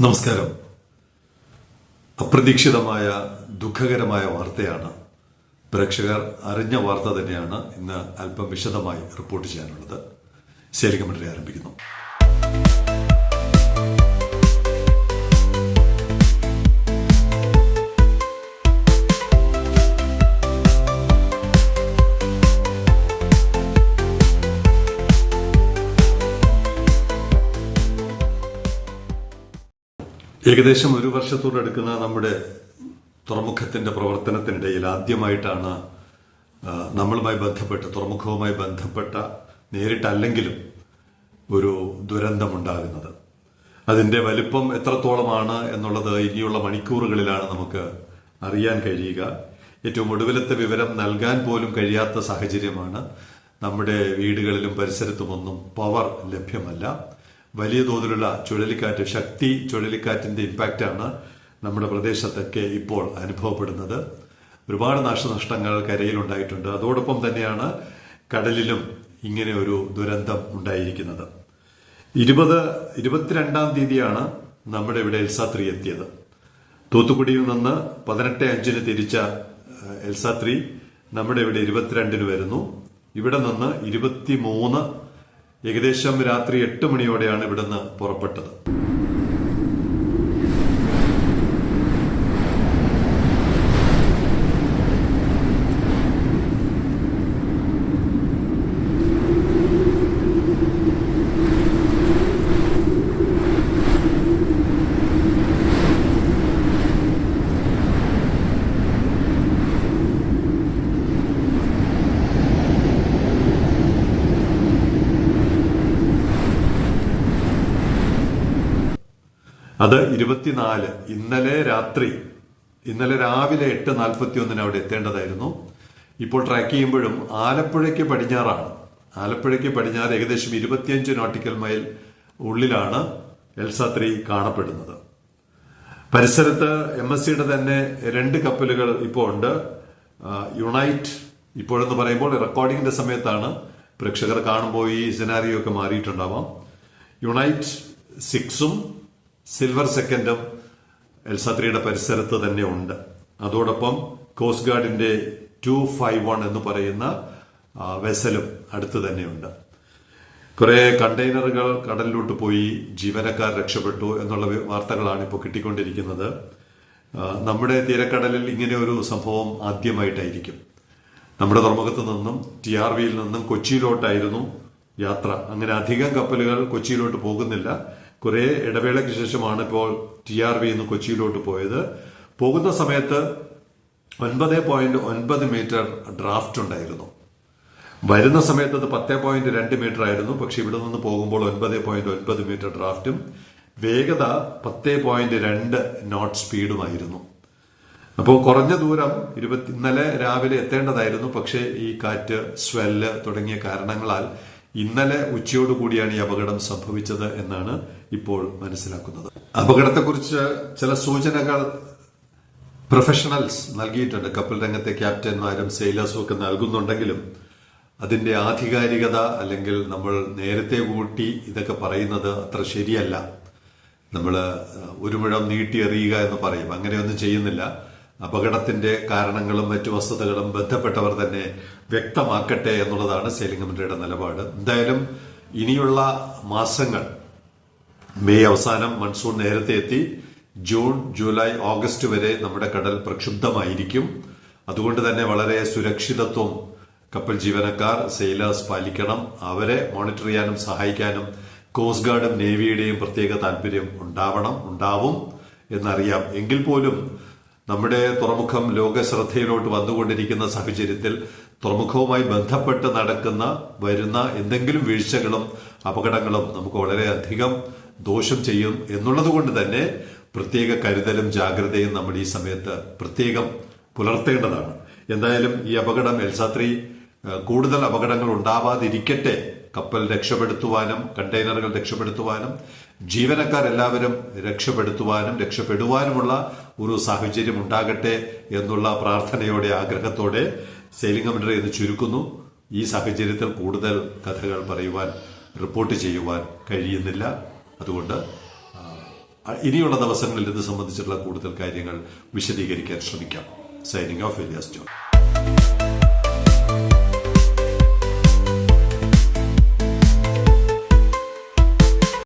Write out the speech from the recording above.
നമസ്കാരം. അപ്രതീക്ഷിതമായ ദുഃഖകരമായ വാർത്തയാണ്. പ്രേക്ഷകർ അറിഞ്ഞ വാർത്ത തന്നെയാണ് ഇന്ന് അല്പം വിശദമായി റിപ്പോർട്ട് ചെയ്യാനുള്ളത്. ശരി ആരംഭിക്കുന്നു. ഏകദേശം ഒരു വർഷത്തോടടുക്കുന്ന നമ്മുടെ തുറമുഖത്തിന്റെ പ്രവർത്തനത്തിനിടയിൽ ആദ്യമായിട്ടാണ് നമ്മളുമായി ബന്ധപ്പെട്ട് തുറമുഖവുമായി ബന്ധപ്പെട്ട നേരിട്ടല്ലെങ്കിലും ഒരു ദുരന്തമുണ്ടാകുന്നത്. അതിന്റെ വലിപ്പം എത്രത്തോളമാണ് എന്നുള്ളത് ഇനിയുള്ള മണിക്കൂറുകളിലാണ് നമുക്ക് അറിയാൻ കഴിയുക. ഏറ്റവും ഒടുവിലത്തെ വിവരം നൽകാൻ പോലും കഴിയാത്ത സാഹചര്യമാണ്. നമ്മുടെ വീടുകളിലും പരിസരത്തുമൊന്നും പവർ ലഭ്യമല്ല. വലിയ തോതിലുള്ള ചുഴലിക്കാറ്റ് ശക്തി ചുഴലിക്കാറ്റിന്റെ ഇമ്പാക്റ്റാണ് നമ്മുടെ പ്രദേശത്തൊക്കെ ഇപ്പോൾ അനുഭവപ്പെടുന്നത്. ഒരുപാട് നാശനഷ്ടങ്ങൾ കരയിലുണ്ടായിട്ടുണ്ട് അതോടൊപ്പം തന്നെയാണ് കടലിലും ഇങ്ങനെ ഒരു ദുരന്തം ഉണ്ടായിരിക്കുന്നത്. ഇരുപത് ഇരുപത്തിരണ്ടാം തീയതിയാണ് നമ്മുടെ ഇവിടെ എൽസാത്രി എത്തിയത്. തൂത്തുക്കുടിയിൽ നിന്ന് പതിനെട്ട് അഞ്ചിന് തിരിച്ച എൽസാത്രി നമ്മുടെ ഇവിടെ ഇരുപത്തിരണ്ടിന് വരുന്നു. ഇവിടെ നിന്ന് ഇരുപത്തിമൂന്ന് ഏകദേശം രാത്രി എട്ട് മണിയോടെയാണ് ഇവിടുന്ന് പുറപ്പെട്ടത്. അത് ഇരുപത്തിനാല്. ഇന്നലെ രാത്രി ഇന്നലെ രാവിലെ എട്ട് നാൽപ്പത്തി ഒന്നിന് അവിടെ എത്തേണ്ടതായിരുന്നു. ഇപ്പോൾ ട്രാക്ക് ചെയ്യുമ്പോഴും ആലപ്പുഴയ്ക്ക് പടിഞ്ഞാറാണ്. ആലപ്പുഴയ്ക്ക് പടിഞ്ഞാറ് ഏകദേശം ഇരുപത്തിയഞ്ച് നോട്ടിക്കൽ മൈൽ ഉള്ളിലാണ് എൽസ എൽസാത്രി കാണപ്പെടുന്നത്. പരിസരത്ത് എം എസ് സിയുടെ തന്നെ രണ്ട് കപ്പലുകൾ ഇപ്പോൾ ഉണ്ട്. യുണൈറ്റ് ഇപ്പോഴെന്ന് പറയുമ്പോൾ റെക്കോർഡിംഗിന്റെ സമയത്താണ് പ്രേക്ഷകർ കാണുമ്പോൾ ഈ സിനാരിയോ ഒക്കെ മാറിയിട്ടുണ്ടാവാം. യുണൈറ്റ് സിക്സും സിൽവർ സെക്കൻഡും എൽസാത്രിയുടെ പരിസരത്ത് തന്നെ ഉണ്ട്. അതോടൊപ്പം കോസ്റ്റ് ഗാർഡിന്റെ ടു ഫൈവ് വൺ എന്ന് പറയുന്ന വെസലും അടുത്ത് തന്നെയുണ്ട് കുറെ കണ്ടെയ്നറുകൾ കടലിലോട്ട് പോയി ജീവനക്കാർ രക്ഷപ്പെട്ടു എന്നുള്ള വാർത്തകളാണ് ഇപ്പോൾ കിട്ടിക്കൊണ്ടിരിക്കുന്നത്. നമ്മുടെ തീരക്കടലിൽ ഇങ്ങനെ ഒരു സംഭവം ആദ്യമായിട്ടായിരിക്കും. നമ്മുടെ തുറമുഖത്ത് നിന്നും ടി ആർ വിയിൽ നിന്നും കൊച്ചിയിലോട്ടായിരുന്നു യാത്ര. അങ്ങനെ അധികം കപ്പലുകൾ കൊച്ചിയിലോട്ട് പോകുന്നില്ല. കുറെ ഇടവേളയ്ക്ക് ശേഷമാണ് ഇപ്പോൾ ടി ആർ വി കൊച്ചിയിലോട്ട് പോയത്. പോകുന്ന സമയത്ത് ഒൻപത് പോയിന്റ് ഒൻപത് മീറ്റർ ഡ്രാഫ്റ്റ് ഉണ്ടായിരുന്നു. വരുന്ന സമയത്ത് അത് പത്ത് പോയിന്റ് രണ്ട് മീറ്റർ ആയിരുന്നു. പക്ഷെ ഇവിടെ നിന്ന് പോകുമ്പോൾ ഒൻപത് പോയിന്റ് ഒൻപത് മീറ്റർ ഡ്രാഫ്റ്റും വേഗത പത്ത് പോയിന്റ് രണ്ട് നോട്ട് സ്പീഡുമായിരുന്നു. അപ്പോൾ കുറഞ്ഞ ദൂരം ഇരുപത്തി ഇന്നലെ രാവിലെ എത്തേണ്ടതായിരുന്നു. പക്ഷേ ഈ കാറ്റ് സ്വെല്ല് തുടങ്ങിയ കാരണങ്ങളാൽ ഇന്നലെ ഉച്ചയോടുകൂടിയാണ് ഈ അപകടം സംഭവിച്ചത് എന്നാണ് ഇപ്പോൾ മനസ്സിലാക്കുന്നത്. അപകടത്തെക്കുറിച്ച് ചില സൂചനകൾ പ്രൊഫഷണൽസ് നൽകിയിട്ടുണ്ട്. കപ്പൽ രംഗത്തെ ക്യാപ്റ്റന്മാരും സെയിലേഴ്സും ഒക്കെ നൽകുന്നുണ്ടെങ്കിലും അതിന്റെ ആധികാരികത അല്ലെങ്കിൽ നമ്മൾ നേരത്തെ കൂട്ടി ഇതൊക്കെ പറയുന്നത് അത്ര ശരിയല്ല. നമ്മൾ ഒരു മുഴം നീട്ടിയെറിയുക എന്ന് പറയും. അങ്ങനെയൊന്നും ചെയ്യുന്നില്ല. അപകടത്തിന്റെ കാരണങ്ങളും മറ്റു വസ്തുതകളും ബന്ധപ്പെട്ടവർ തന്നെ വ്യക്തമാക്കട്ടെ എന്നുള്ളതാണ് സെയിലിംഗ് കമ്മിറ്റിയുടെ നിലപാട്. എന്തായാലും ഇനിയുള്ള മാസങ്ങൾ മെയ് അവസാനം മൺസൂൺ നേരത്തെ എത്തി ജൂൺ ജൂലൈ ഓഗസ്റ്റ് വരെ നമ്മുടെ കടൽ പ്രക്ഷുബ്ധമായിരിക്കും. അതുകൊണ്ട് തന്നെ വളരെ സുരക്ഷിതത്വം കപ്പൽ ജീവനക്കാർ സെയിലേഴ്സ് പാലിക്കണം. അവരെ മോണിറ്റർ ചെയ്യാനും സഹായിക്കാനും കോസ്റ്റ് ഗാർഡും നേവിയുടെയും പ്രത്യേക താല്പര്യം ഉണ്ടാവണം ഉണ്ടാവും എന്നറിയാം. എങ്കിൽ പോലും നമ്മുടെ തുറമുഖം ലോക ശ്രദ്ധയിലോട്ട് വന്നുകൊണ്ടിരിക്കുന്ന സാഹചര്യത്തിൽ തുറമുഖവുമായി ബന്ധപ്പെട്ട് നടക്കുന്ന വരുന്ന എന്തെങ്കിലും വീഴ്ചകളും അപകടങ്ങളും നമുക്ക് വളരെയധികം ദോഷം ചെയ്യും എന്നുള്ളത് കൊണ്ട് തന്നെ പ്രത്യേക കരുതലും ജാഗ്രതയും നമ്മൾ ഈ സമയത്ത് പ്രത്യേകം പുലർത്തേണ്ടതാണ്. എന്തായാലും ഈ അപകടം എൽസാത്രി കൂടുതൽ അപകടങ്ങൾ ഉണ്ടാവാതിരിക്കട്ടെ. കപ്പൽ രക്ഷപ്പെടുത്തുവാനും കണ്ടെയ്നറുകൾ രക്ഷപ്പെടുത്തുവാനും ജീവനക്കാരെല്ലാവരും രക്ഷപ്പെടുത്തുവാനും രക്ഷപ്പെടുവാനുമുള്ള ഒരു സാഹചര്യം ഉണ്ടാകട്ടെ എന്നുള്ള പ്രാർത്ഥനയോടെ ആഗ്രഹത്തോടെ സെയിലിംഗ് കമന്ററി എന്ന് ചുരുക്കുന്നു. ഈ സാഹചര്യത്തിൽ കൂടുതൽ കഥകൾ പറയുവാൻ റിപ്പോർട്ട് ചെയ്യുവാൻ കഴിയുന്നില്ല. അതുകൊണ്ട് ഇനിയുള്ള ദിവസങ്ങളിൽ ഇത് സംബന്ധിച്ചുള്ള കൂടുതൽ കാര്യങ്ങൾ വിശദീകരിക്കാൻ ശ്രമിക്കാം. Signing off Elias John